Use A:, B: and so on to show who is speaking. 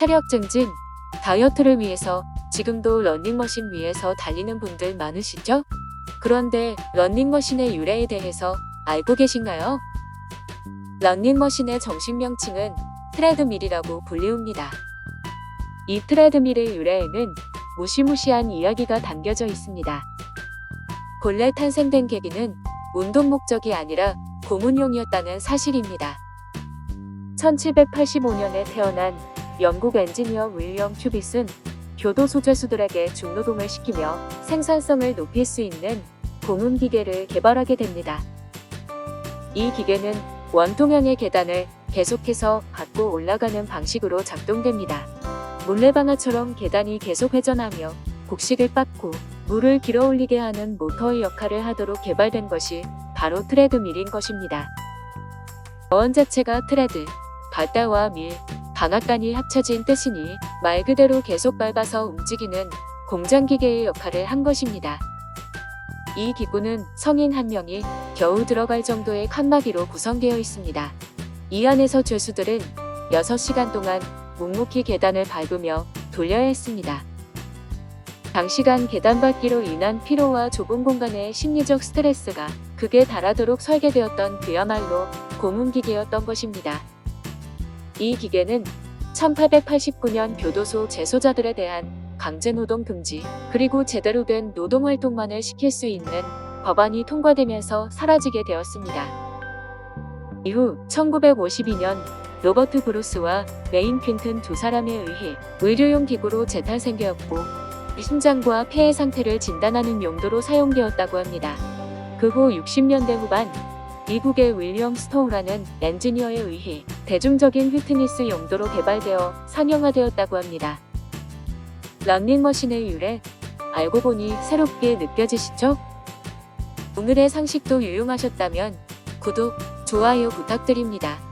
A: 체력 증진, 다이어트를 위해서 지금도 런닝머신 위에서 달리는 분들 많으시죠? 그런데 런닝머신의 유래에 대해서 알고 계신가요? 런닝머신의 정식 명칭은 트레드밀이라고 불리웁니다. 이 트레드밀의 유래에는 무시무시한 이야기가 담겨져 있습니다. 본래 탄생된 계기는 운동 목적이 아니라 고문용이었다는 사실입니다. 1785년에 태어난 영국 엔지니어 윌리엄 큐빗은 교도 소재수들에게 중노동을 시키며 생산성을 높일 수 있는 고문 기계를 개발하게 됩니다. 이 기계는 원통형의 계단을 계속해서 받고 올라가는 방식으로 작동됩니다. 물레방아처럼 계단이 계속 회전하며 곡식을 빻고 물을 길어 올리게 하는 모터의 역할을 하도록 개발된 것이 바로 트레드밀인 것입니다. 어원 자체가 트레드, 밟다와 밀, 방앗간이 합쳐진 뜻이니 말 그대로 계속 밟아서 움직이는 공장 기계의 역할을 한 것입니다. 이 기구는 성인 한 명이 겨우 들어갈 정도의 칸막이로 구성되어 있습니다. 이 안에서 죄수들은 6시간 동안 묵묵히 계단을 밟으며 돌려야 했습니다. 장시간 계단 밟기로 인한 피로와 좁은 공간의 심리적 스트레스가 극에 달하도록 설계되었던 그야말로 고문기계였던 것입니다. 이 기계는 1889년 교도소 재소자들에 대한 강제노동 금지 그리고 제대로 된 노동활동만을 시킬 수 있는 법안이 통과되면서 사라지게 되었습니다. 이후 1952년 로버트 브루스와 메인 퀸튼 두 사람에 의해 의료용 기구로 재탄생되었고 심장과 폐의 상태를 진단하는 용도로 사용되었다고 합니다. 그 후 60년대 후반 미국의 윌리엄 스토우라는 엔지니어에 의해 대중적인 휘트니스 용도로 개발되어 상용화되었다고 합니다. 런닝머신의 유래 알고 보니 새롭게 느껴지시죠? 오늘의 상식도 유용하셨다면 구독, 좋아요 부탁드립니다.